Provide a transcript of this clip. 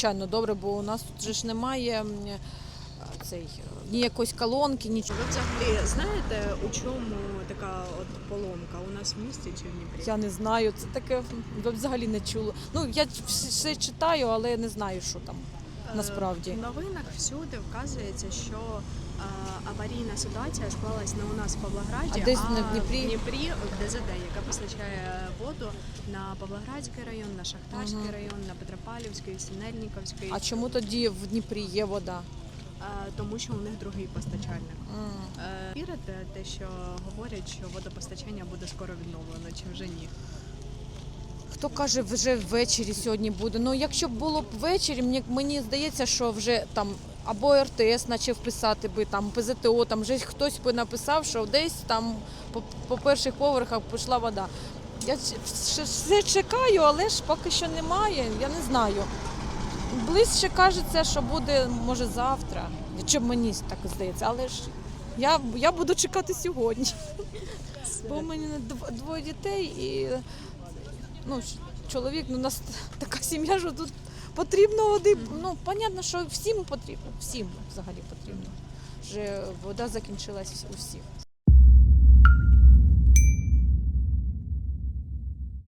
Звичайно, добре, бо у нас тут же ж немає цей, ні якоїсь колонки, нічого. Ви взагалі знаєте, у чому така от поломка? У нас в місті чи в Дніпрі? Я не знаю, це таке взагалі не чула. Ну, я все читаю, але не знаю, що там. Е, насправді. В новинах всюди вказується, що аварійна ситуація склалась не у нас в Павлограді, А десь не в Дніпрі? в Дніпрі в ДЗД, яка постачає воду на Павлоградський район, на Шахтарський Мгм. район, на Петропавлівський, Синельниковський, А чому тоді в Дніпрі є вода? Е, тому що у них другий постачальник. М. Е, Вірите те, що говорять, що водопостачання буде скоро відновлено, чи вже ні? Хто каже, вже ввечері сьогодні буде? Ну, якщо б було б ввечері, мені, мені здається, що вже там або РТС почав писати би, там ПЗТО, там вже хтось би написав, що десь там по, по перших поверхах пішла вода. Я все чекаю, але ж поки що немає, я не знаю. Ближче кажеться, що буде, може, завтра. Чи мені так здається, але ж я, я буду чекати сьогодні. Бо у мене двоє дітей і ну, чоловік, ну, у нас така сім'я, що тут потрібно води. Ну, понятно, що всім потрібно, всім взагалі потрібно. Вже вода закінчилась у всіх.